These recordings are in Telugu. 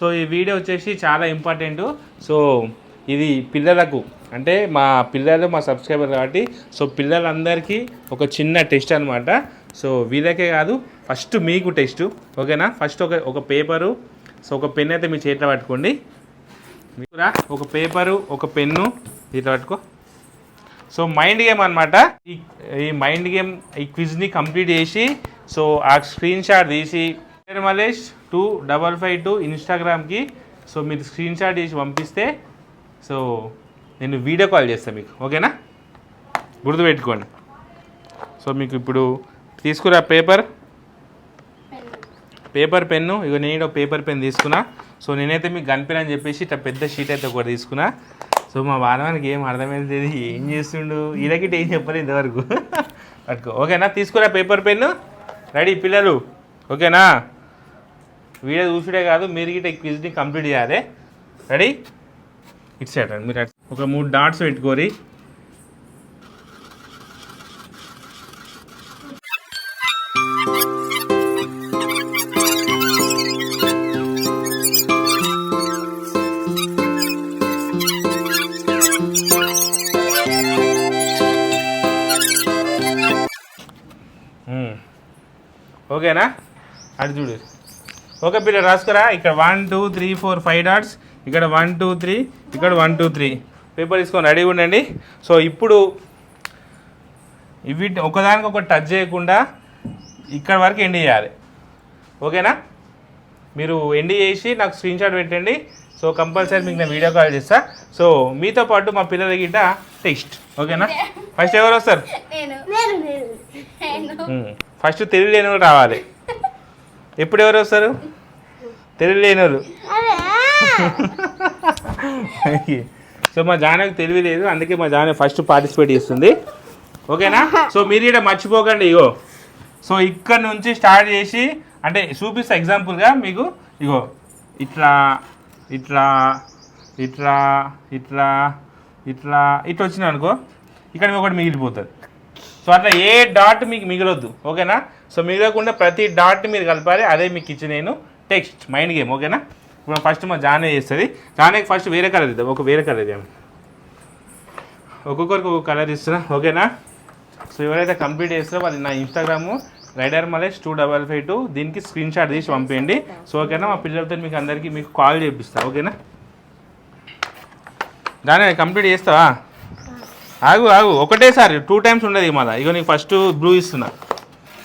సో ఈ వీడియో వచ్చేసి చాలా ఇంపార్టెంట్. సో ఇది పిల్లలకు అంటే మా పిల్లలు మా సబ్స్క్రైబర్ కాబట్టి సో పిల్లలందరికీ ఒక చిన్న టెస్ట్ అనమాట సో వీళ్ళకే కాదు ఫస్ట్ మీకు టెస్ట్ ఓకేనా? ఫస్ట్ ఒక ఒక పేపరు సో ఒక పెన్ అయితే మీ చేతిలో పట్టుకోండి. మీకురా ఒక పేపరు ఒక పెన్ను ఇట్లా పట్టుకో. సో మైండ్ గేమ్ అనమాట ఈ ఈ మైండ్ గేమ్ ఈ క్విజ్ని కంప్లీట్ చేసి సో ఆ స్క్రీన్ షాట్ తీసి Malesh two double five two ఇన్స్టాగ్రామ్కి. So మీరు స్క్రీన్ షాట్ చేసి పంపిస్తే సో నేను వీడియో కాల్ చేస్తాను మీకు ఓకేనా? గుర్తుపెట్టుకోండి సో మీకు ఇప్పుడు తీసుకురా పేపర్. పేపర్ పెన్ను ఇక నేను ఒక పేపర్ పెన్ తీసుకున్నా. సో నేనైతే మీకు కనిపిన అని చెప్పేసి ఇట్లా పెద్ద షీట్ అయితే ఒకటి తీసుకున్నా. సో మా వానవానికి ఏం అర్థమైంది ఏం చేస్తుండు? ఇలాగిట్ ఏం చెప్పలేదు ఇంతవరకు. పట్టుకో ఓకేనా? తీసుకురా పేపర్ పెన్ను. రెడీ పిల్లలు ఓకేనా? వీడియో చూసుడే కాదు మీరు గిట్ట క్విజ్ని కంప్లీట్ చేయాలి. రెడీ ఇట్స్ సైడ్ మీరు ఒక మూడు డాట్స్ పెట్టుకోరి. Hmm. ఓకేనా అది చూడు. ఓకే పిల్లలు రాసుకురా. ఇక్కడ one two three four five dots ఇక్కడ వన్ టూ త్రీ ఇక్కడ వన్ టూ త్రీ పేపర్ తీసుకొని రెడీ ఉండండి. సో ఇప్పుడు ఇవి ఒకదానికి ఒక టచ్ చేయకుండా ఇక్కడ వరకు ఎండ్ చేయాలి. ఓకేనా మీరు ఎండ్ చేసి నాకు స్క్రీన్ షాట్ పెట్టండి. సో కంపల్సరీ మీకు నేను వీడియో కాల్ చేస్తా. సో మీతో పాటు మా పిల్లల గిట్ట టెక్స్ట్ ఓకేనా ఫస్ట్ ఎవరు వస్తారు. ఫస్ట్ తెలివి లేని వాళ్ళు రావాలి. ఎప్పుడు ఎవరు వస్తారు? తెలియలేని వాళ్ళు సో మా జానకి తెలివి లేదు అందుకే మా జాన ఫస్ట్ పార్టిసిపేట్ చేస్తుంది. ఓకేనా? సో మీరు ఇక్కడ మర్చిపోకండి ఇగో. సో ఇక్కడ నుంచి స్టార్ట్ చేసి అంటే చూపిస్తా ఎగ్జాంపుల్గా మీకు ఇగో. ఇట్లా ఇట్లా ఇట్లా ఇట్లా ఇట్లా ఇట్లా వచ్చిన అనుకో ఇక్కడ ఒకటి మిగిలిపోతుంది. సో అట్లా ఏ డాట్ మీకు మిగలొద్దు. ఓకేనా? సో మిగలకుండా ప్రతి డాట్ మీరు కలపాలి అదే మీకు ఇచ్చిన నేను టెక్స్ట్ మైండ్ గేమ్ ఓకేనా? ఇప్పుడు ఫస్ట్ మా జానే చేస్తుంది. జానేకి ఫస్ట్ వేరే కలర్ ఇద్దాం ఒక వేరే కలర్ ఇద్దాం. ఒక్కొక్కరికి ఒక్కొక్క కలర్ ఇస్తున్నా ఓకేనా? సో ఎవరైతే కంప్లీట్ చేస్తారో వాళ్ళు నా Instagram rider Malesh two double five two దీనికి స్క్రీన్ షాట్ తీసి పంపేయండి. సో ఓకేనా మా పిల్లలతో మీకు అందరికీ మీకు కాల్ చేపిస్తా ఓకేనా? దాని కంప్లీట్ చేస్తావా? ఆగు ఆగు. ఒకటేసారి టూ టైమ్స్ ఉండదు ఇక మళ్ళీ. ఇగో నీకు ఫస్ట్ బ్లూ ఇస్తున్నా.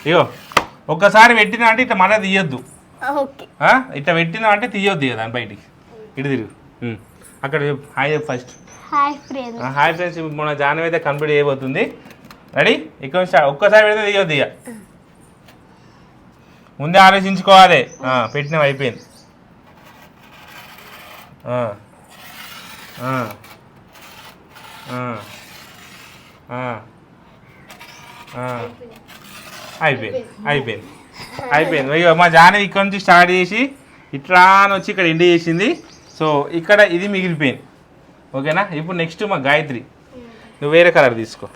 ఇగో ఒక్కసారి పెట్టినా అంటే ఇట్లా మళ్ళీ తీయొద్దు? ఇట్లా పెట్టినా అంటే తీయొద్దు ఇక దాని బయటికి. ఇటు తిరుగు. అక్కడ. హాయ్ ఫస్ట్ హాయ్ ఫ్రెండ్స్ మన జానవి అయితే కంప్లీట్ చేయబోతుంది. రెడీ ఇక్కడ. ఒక్కసారి పెడితే తీయొద్దు ఇక. ముందే ఆలోచించుకోవాలి. ఆ, పెట్టినవి అయిపోయింది. ఆ. అయిపోయింది అయిపోయింది. అయిపోయింది. ఇక మా జానవి ఇక్కడ నుంచి స్టార్ట్ చేసి ఇట్లా అని వచ్చి ఇక్కడ ఎండ్ చేసింది. సో ఇక్కడ ఇది మిగిలిపోయింది. ఓకేనా? ఇప్పుడు నెక్స్ట్ మా గాయత్రి. నువ్వు వేరే కలర్ తీసుకో.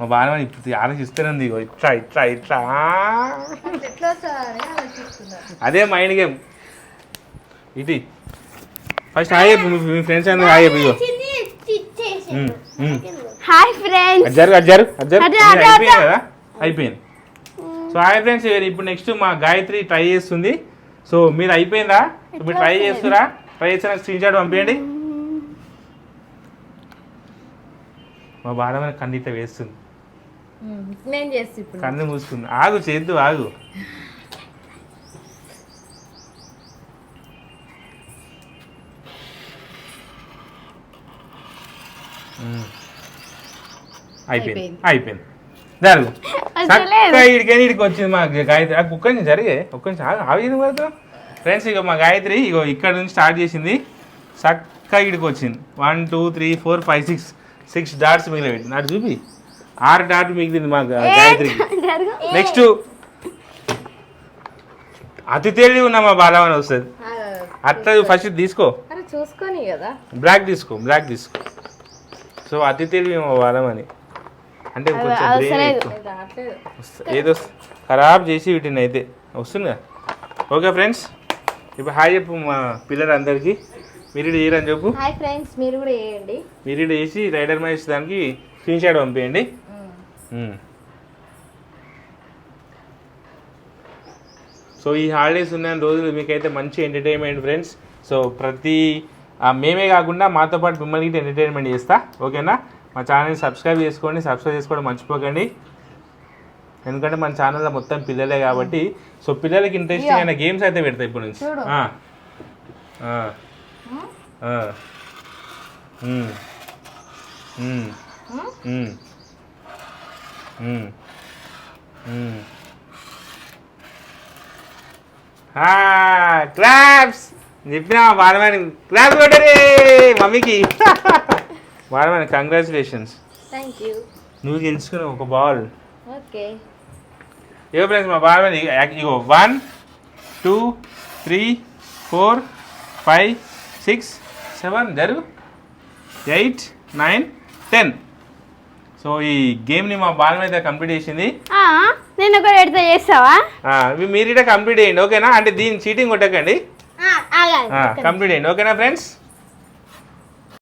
మా బాగా ఇప్పుడు ఆలోచిస్తేనే ఇగో ఇట్లా ఇట్లా ఇట్లా. అదే మైండ్ గేమ్ ఇది ఫస్ట్ హాయ్ మీ- ఫ్రెండ్స్ అందరూ హాయ్ ఇగో. హాయ్ ఫ్రెండ్స్ అజ్జారు అజ్జారు అజ్జారు. అదే, ఇది అదే, అయిపోయింది. కదా? అయిపోయింది. సో హాయ్ ఫ్రెండ్స్ ఇప్పుడు నెక్స్ట్ మా గాయత్రి ట్రై చేస్తుంది. సో మీరు అయిపోయిందా? మీరు ట్రై చేస్తురా? ట్రై చేస్తే నాకు స్క్రీన్ షాట్ పంపించండి మా బాధ కన్నీత వేస్తుంది. నేను చేస్తా ఇప్పుడు. కన్ను మూసుకుంది. ఆగు చేద్దు ఆగు. అయిపోయింది. అయిపోయింది. జరుగు ఇడికని ఇడికి వచ్చింది మా గాయత్రి? ఆ కుక్క నుంచి జరిగే ఒక్క నుంచి ఆగు ఆగింది పడుతుంది ఫ్రెండ్స్ ఇక మా గాయత్రి ఇగో ఇక్కడ నుంచి స్టార్ట్ చేసింది. చక్కగా ఇడికి వచ్చింది. One two three four five six six dots మిగిలిపెట్టింది. అటు చూపి. ఆరు డాట్ మిగిలింది మా గా- గాయత్రికి నెక్స్ట్ అతి తెలివి ఉన్న మా బాలవని వస్తుంది. అట్లా ఫస్ట్ తీసుకో. చూసుకొని కదా. బ్లాక్ తీసుకో బ్లాక్ తీసుకో. సో అతి తెలివి మా బాలమని. అంటే ఏదో ఖరాబ్ చేసి వీటిని అయితే. వస్తుందిగా ఓకే ఫ్రెండ్స్ ఇప్పుడు హాయ్ చెప్పు మా పిల్లలందరికీ. మీరు ఇటు చేయరని చెప్పు. హాయ్ ఫ్రెండ్స్ మీరు కూడా మీరు చేసి రైడర్ మ్యాచ్ దానికి స్క్రీన్ షాట్ పంపించండి. సో ఈ హాలిడేస్ ఉన్న రోజులు మీకైతే మంచి ఎంటర్టైన్మెంట్ ఫ్రెండ్స్. సో ప్రతి మేమే కాకుండా మాతో పాటు మిమ్మల్ని ఎంటర్టైన్మెంట్ చేస్తా. ఓకేనా? మా ఛానల్ని సబ్స్క్రైబ్ చేసుకోండి సబ్స్క్రైబ్ చేసుకోవడం మర్చిపోకండి. ఎందుకంటే మన ఛానల్లో మొత్తం పిల్లలే కాబట్టి సో పిల్లలకి ఇంట్రెస్టింగ్ అయిన గేమ్స్ అయితే పెడతాయి ఇప్పుడు నుంచి. క్లాప్స్ చెప్పినా వాడమని క్లాప్స్ కొట్టరే మమ్మీకి. వాడమని కంగ్రాచులేషన్స్ థ్యాంక్ యూ నువ్వు గెలుచుకున్నావు ఒక బాల్ ఓకే ఇగో ఫ్రెండ్స్ మా బాల్ ఇగో one two three four five six seven జరుగు. ఎయిట్ నైన్ టెన్ సో ఈ గేమ్ని మా బాల్ మీద కంప్లీట్ చేసింది. నేను ఒక ఎడితే చేస్తావా? మీరు కంప్లీట్ చేయండి ఓకేనా అంటే దీన్ని చీటింగ్ కొట్టకండి. కంప్లీట్ చేయండి ఓకేనా ఫ్రెండ్స్